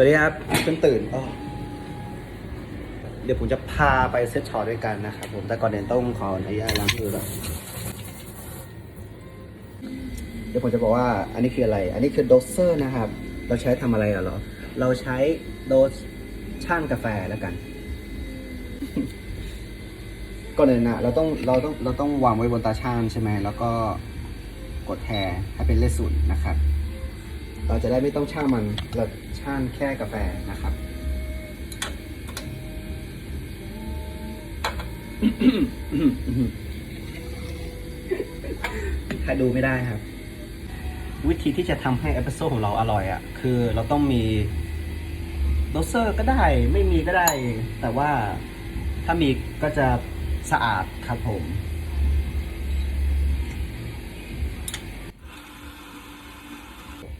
สวัสดีครับเพิ่งตื่นอ้อเดี๋ยวผมจะพาไปเซตช็อตด้วยกันนะครับผมแต่ก่อนอื่นต้องขออนุญาตล้างมือก่อนเดี๋ยวผมจะบอกว่าอันนี้คืออะไร อันนี้คือโดสเซอร์นะครับ เราใช้ทำอะไรอะเหรอ เราใช้โดสช่างกาแฟแล้วกัน ก่อนอื่นนะเราต้องเราต้องเราต้องวางไว้บนตาช่างใช่ไหมแล้วก็กดแทร์ให้เป็นเลขศูนย์นะครับ เราจะได้ไม่ต้องช่างมันเราช่างแค่กาแฟนะครับ ถ้าดูไม่ได้ครับ วิธีที่จะทำให้เอสเปรสโซ่ของเราอร่อยอะ่ะ คือเราต้องมีโรสเซอร์ก็ได้ไม่มีก็ได้ แต่ว่าถ้ามีก็จะสะอาดครับผม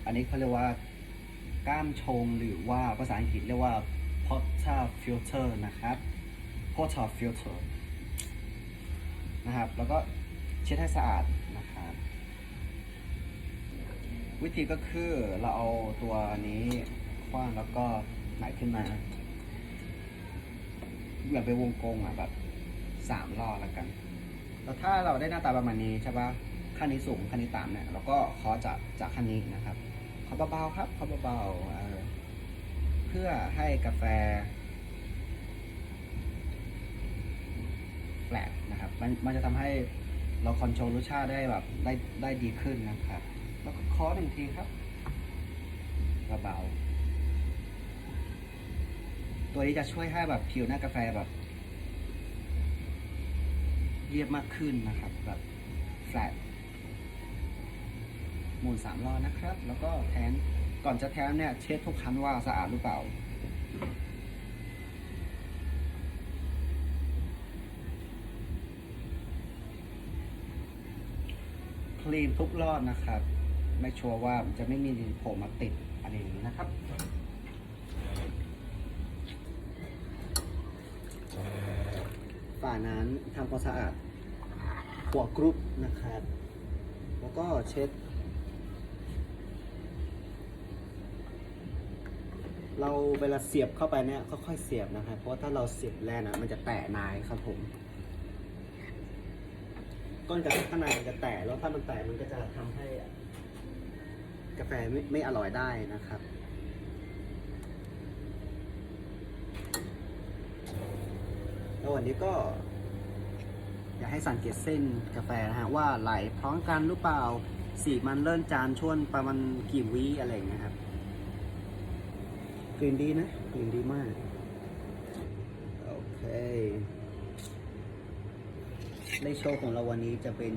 อันนี้เขาเรียกว่าก้ามชงหรือว่าภาษาอังกฤษเรียกว่า porter filter นะครับ porter filter นะครับ แล้วก็เช็ดให้สะอาดนะครับ วิธีก็คือเราเอาตัวนี้คว้างแล้วก็ไหนขึ้นมาแบบไปนวงกลมอะแบบสามรอบแล้วกัน แล้วถ้าเราได้หน้าตาประมาณนี้ใช่ปะขั้นนี้สูงขั้นนี้ต่ำเนี่ยเราก็เคาะจากจากขั้นนี้นะครับ เคาเบาๆครับเคาเบาๆเเพื่อให้กาแฟแฟลตนะครับ มันมันจะทำให้เราคอนโทรลรสชาติได้แบบได้ได้ดีขึ้นนะครับ แล้วก็เคาะหนึ่งทีครับเบาๆตัวนี้จะช่วยให้แบบผิวหน้ากาแฟแบบเรียบมากขึ้นนะครับ แบบแฟลต มุนสามรอบนะครับ แล้วก็แทนก่อนจะแทนเนี่ยเช็ดทุกครั้งว่าสะอาดหรือเปล่าคลีนทุกรอบนะครับ ไม่ชัวร์ว่าจะไม่มีดินโผล่มาติดอะไรอย่างนี้นะครับฝานั้นทำความสะอาดหัวกรุ๊ปนะครับ แล้วก็เช็ด เราเวลาเสียบเข้าไปเนี่ยค่อยๆเสียบนะครับ เพราะถ้าเราเสียบแรงนะมันจะแตะนายครับผม ก้นกาแฟข้างในมันจะแตกแล้วถ้ามันแตกมันก็จะทำให้ กาแฟไม่ไม่อร่อยได้นะครับแล้ววันนี้ก็ อยากให้สังเกตเส้นกาแฟนะฮะว่าไหลพร้อมกันหรือเปล่าสีมันเริ่มจานช่วงประมาณกี่วิอะไรอย่างเงี้ยครับ กลิ่นดีนะ กลิ่นดีมาก โอเค ในโชว์ของเราวันนี้จะเป็น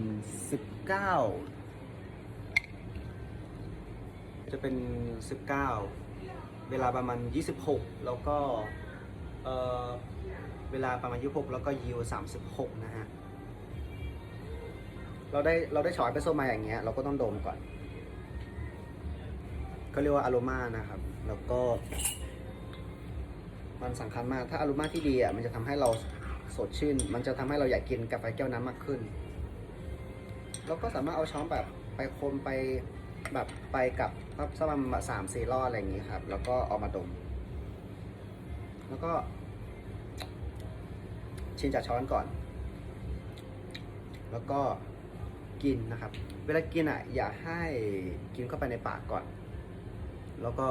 19 จะเป็น 19 เวลาประมาณ 26 แล้วก็เออเวลาประมาณ 26 แล้วก็ยิว36 นะฮะ เราได้เราได้ชอยไปโซมาอย่างเงี้ย เราก็ต้องดมก่อน ก็เรียกว่าอารมานะครับ แล้วก็ มันสำคัญมากถ้าอารมาที่ดีอะมันจะทำให้เราสดชื่น มันจะทำให้เราอยากกินกาแฟแก้วน้ำมากขึ้นเราก็สามารถเอาช้อนแบบไปคนไปแบบไปกับสักประมาณสามสี่รอบอะไรอย่างนี้ครับ แล้วก็เอามาดม แล้วก็ ชิมจากช้อนก่อน แล้วก็กินนะครับ เวลากินอะ อย่าให้กินเข้าไปในปากก่อน แล้วก็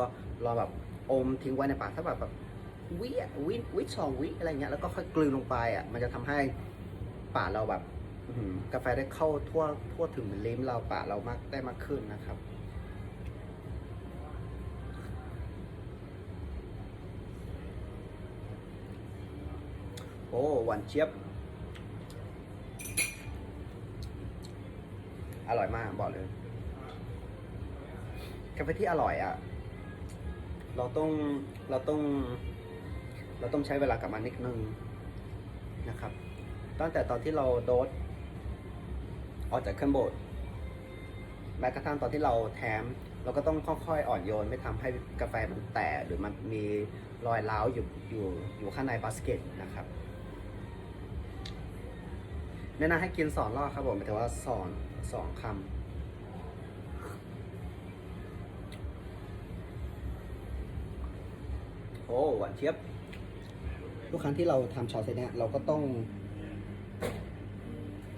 รอแบบอมทิ้งไว้ในปากถ้าแบบแบบวิวิวิสองวิอะไรเงี้ยแล้วก็ค่อยกลืนลงไปอะมันจะทำให้ปากเราแบบกาแฟได้เข้าทั่วทั่วถึงลิ้นเราปากเรามากได้มากขึ้นนะครับโอ้หวานเจี๊ยบ อร่อยมากบอกเลยกาแฟที่อร่อยอะ เราต้องเราต้องเราต้องใช้เวลากับมันนิดนึงนะครับ ตั้งแต่ตอนที่เราโดสออกจากเครื่องบดแม้กระทั่งตอนที่เราแถม เราก็ต้องค่อยๆอ่อนโยน ไม่ทำให้กาแฟมันแตกหรือมันมีรอยร้าวอยู่อยู่อยู่ข้างในบาสเกตนะครับแนะนำให้กินสองรอบครับผมหมายถึงว่าสองสองคำ อ้หวานเชียบ ทุกครั้งที่เราทำช็อตเสร็จเนี่ยเราก็ต้อง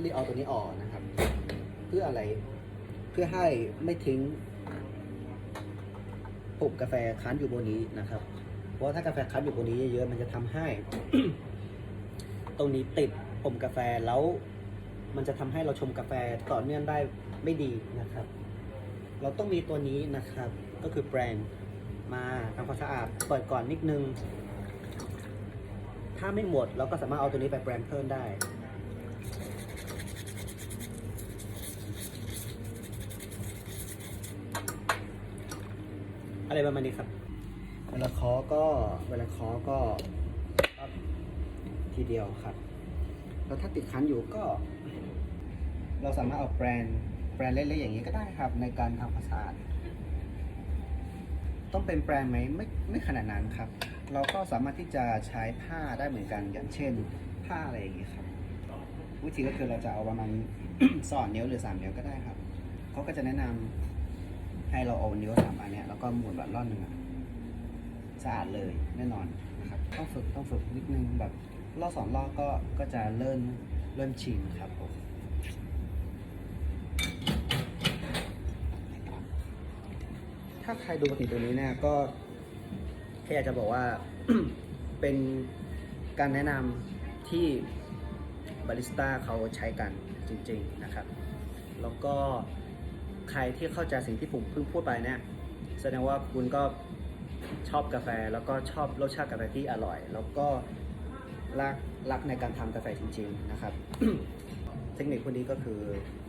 รีบเอาตัวนี้ออกนะครับ เพื่ออะไรเพื่อให้ไม่ทิ้งปุ่มกาแฟค้างอยู่บนนี้นะครับ เพราะถ้ากาแฟค้างอยู่บนนี้เยอะๆมันจะทำให้ ตรงนี้ติดปุ่มกาแฟแล้ว มันจะทำให้เราชมกาแฟต่อเนื่องได้ไม่ดีนะครับ เราต้องมีตัวนี้นะครับ ก็คือแปรง มาทำความสะอาดเปิดก่อนนิดนึง ถ้าไม่หมดเราก็สามารถเอาตัวนี้ไปแปรงเพิ่มได้อะไรประมาณนี้ครับ เวลาเคาะก็เวลาเคาะก็ทีเดียวครับ แล้วถ้าติดคันอยู่ก็ เราสามารถเอาแปรงแปรงเล็กๆอย่างนี้ก็ได้ครับ ในการทำความสะอาด ต้องเป็นแปรงไหมไม่ไม่ขนาดนั้นครับ เราก็สามารถที่จะใช้ผ้าได้เหมือนกันอย่างเช่น ผ้าอะไรอย่างนี้ครับ วิธีก็คือเราจะเอาประมาณ สอนนิ้วหรือสามนิ้วก็ได้ครับเขาก็จะแนะนำให้เราเอานิ้วสามอันเนี้ยแล้วก็หมุนแบบรอบหนึ่งสะอาดเลยแน่นอนนะครับต้องฝึกต้องฝึกนิดนึงแบบรอบสองรอบก็ก็จะเริ่มเริ่มชินครับผม ถ้าใครดูมาถึงตรงนี้เนี่ยก็แค่อยากจะบอกว่า เป็นการแนะนำที่บาริสต้าเขาใช้กันจริง ๆนะครับ แล้วก็ใครที่เข้าใจสิ่งที่ผมเพิ่งพูดไปเนี่ยแสดงว่าคุณก็ชอบกาแฟแล้วก็ชอบรสชาติกาแฟที่อร่อย แล้วก็รักรักในการทำกาแฟจริง ๆนะครับ เทคนิคพวกนี้ก็คือ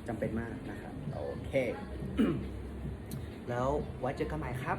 จำเป็นมากนะครับ โอเค แล้วไว้เจอกันใหม่ครับ